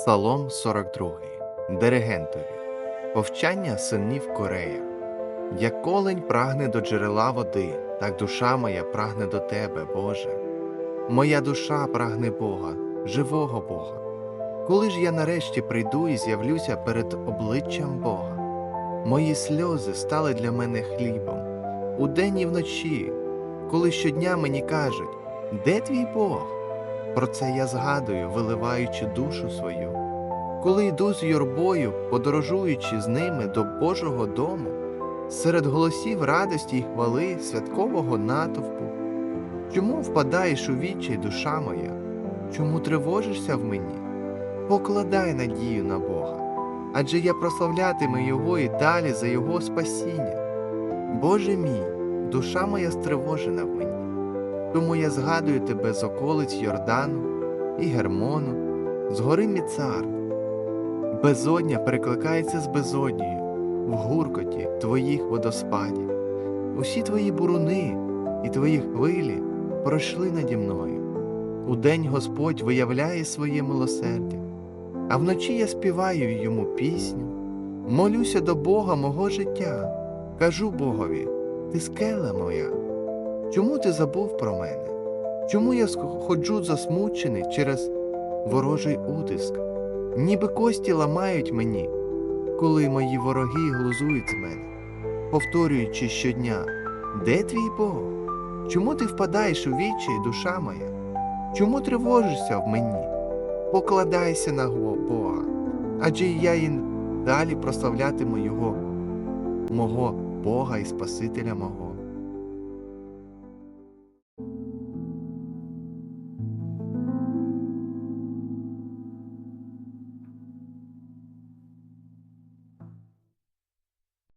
Псалом 42. Диригентові. Повчання синів Корея. Як колень прагне до джерела води, так душа моя прагне до тебе, Боже. Моя душа прагне Бога, живого Бога. Коли ж я нарешті прийду і з'явлюся перед обличчям Бога, мої сльози стали для мене хлібом. Удень і вночі, коли щодня мені кажуть, де твій Бог? Про це я згадую, виливаючи душу свою. Коли йду з юрбою, подорожуючи з ними до Божого дому, серед голосів радості й хвали святкового натовпу. Чому впадаєш у відчай, душа моя? Чому тривожишся в мені? Покладай надію на Бога, адже я прославлятиму Його і далі за Його спасіння. Боже мій, душа моя стривожена в мені. Тому я згадую тебе з околиць Йордану і Гермону, з гори Міцар. Безодня перекликається з безоднею в гуркоті твоїх водоспадів. Усі твої буруни і твої хвилі пройшли наді мною. Удень Господь виявляє своє милосердя, а вночі я співаю йому пісню, молюся до Бога мого життя, кажу Богові, ти скеля моя. Чому ти забув про мене? Чому я ходжу засмучений через ворожий утиск? Ніби кості ламають мені, коли мої вороги глузують з мене, повторюючи щодня, де твій Бог? Чому ти впадаєш у відчай, душа моя? Чому тривожишся в мені? Покладайся на Бога, адже я і далі прославлятиму Його, мого Бога і Спасителя мого.